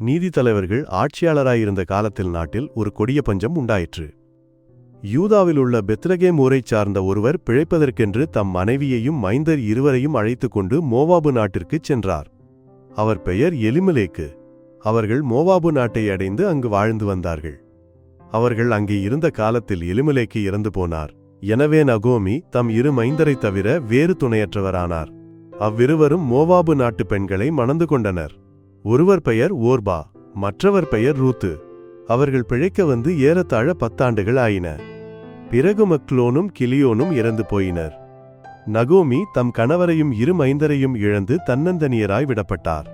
நீதி தலைவர்கள் ஆட்சியாளராயிருந்த காலத்தில் நாட்டில் ஒரு கொடிய பஞ்சம் உண்டாயிற்று. யூதாவில் உள்ள பெத்ரகேம் ஊரைச் சார்ந்த ஒருவர் பிழைப்பதற்கென்று தம் மனைவியையும் மைந்தர் இருவரையும் அழைத்துக் கொண்டு மோவாபு நாட்டிற்குச் சென்றார். அவர் பெயர் எலிமலேக்கு. அவர்கள் மோவாபு நாட்டை அடைந்து அங்கு வாழ்ந்து வந்தார்கள். அவர்கள் அங்கே இருந்த காலத்தில் எலிமலேக்கு இறந்து போனார். எனவே நகோமி தம் இரு மைந்தரைத் தவிர வேறு துணையற்றவரானார். அவ்விருவரும் மோவாபு நாட்டு பெண்களை மணந்து கொண்டனர். ஒருவர் பெயர் ஓர்பா மற்றவர் பெயர் ரூத்து. அவர்கள் பிழைக்க வந்து ஏறத்தாழ பத்தாண்டுகள் ஆயின. பிறகு மக்லோனும் கிளியோனும் இறந்து போயினர். நகோமி தம் கணவரையும் இரு மைந்தரையும் இழந்து தன்னந்தனியராய் விடப்பட்டார்.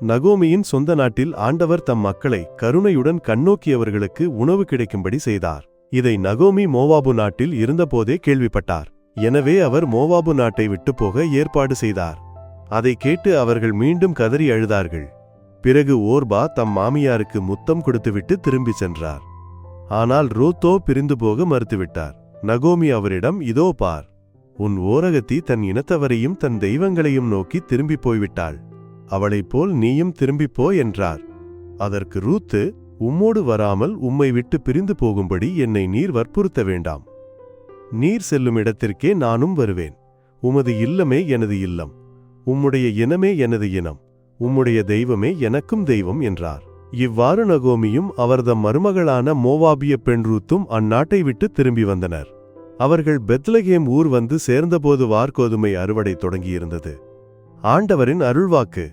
நகோமியின் சொந்த நாட்டில் ஆண்டவர் தம் மக்களை கருணையுடன் கண்ணோக்கியவர்களுக்கு உணவு கிடைக்கும்படி செய்தார். இதை நகோமி மோவாபு நாட்டில் இருந்தபோதே கேள்விப்பட்டார். எனவே அவர் மோவாபு நாட்டை விட்டு போக ஏற்பாடு செய்தார். அதை கேட்டு அவர்கள் மீண்டும் கதறி அழுதார்கள். பிறகு ஓர்பா தம் மாமியாருக்கு முத்தம் கொடுத்துவிட்டு திரும்பி சென்றார். ஆனால் ரூத்தோ பிரிந்து போக மறுத்துவிட்டார். நகோமி அவரிடம் இதோ பார். உன் ஓரகத்தி தன் இனத்தவரையும் தன் தெய்வங்களையும் நோக்கி திரும்பி போய்விட்டாள். அவளைப் போல் நீயும் திரும்பிப் போ என்றார். அதற்கு ரூத்து உம்மோடு வராமல் உம்மை விட்டு பிரிந்து போகும்படி என்னை நீர் வற்புறுத்த வேண்டாம். நீர் செல்லும் இடத்திற்கே நானும் வருவேன். உமது இல்லமே எனது இல்லம். உம்முடைய இனமே எனது இனம் உம்முடைய தெய்வமே எனக்கும் தெய்வம் என்றார். இவ்வாறு நகோமியும் அவர்தம் மருமகளான மோவாபிய பெண்ரூத்தும் அந்நாட்டை விட்டு திரும்பி வந்தனர். அவர்கள் பெத்லகேம் ஊர் வந்து சேர்ந்தபோது வார்கோதுமை அறுவடை தொடங்கியிருந்தது. ஆண்டவரின் அருள்வாக்கு